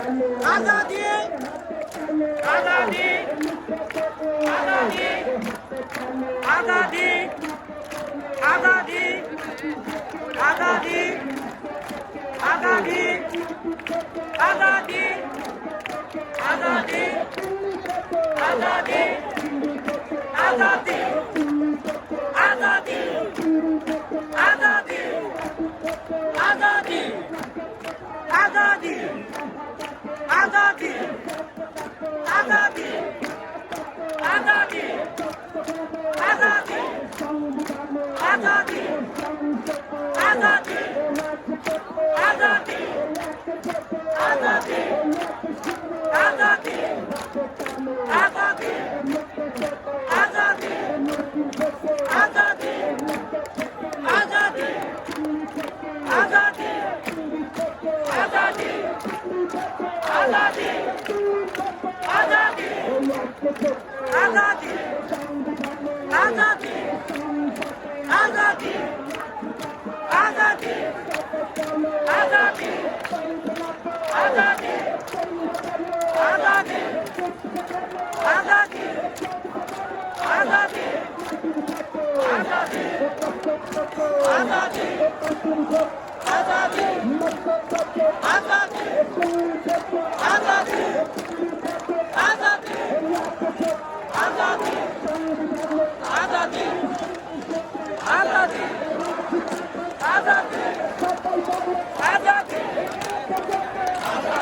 আজাদি আজাদি আজাদি আজাদি আজাদি আজাদি আজাদি আজাদি আজাদি आजादी आज़ादी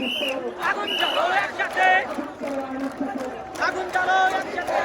আগুন জ্বালো একসাথে আগুন জ্বালো একসাথে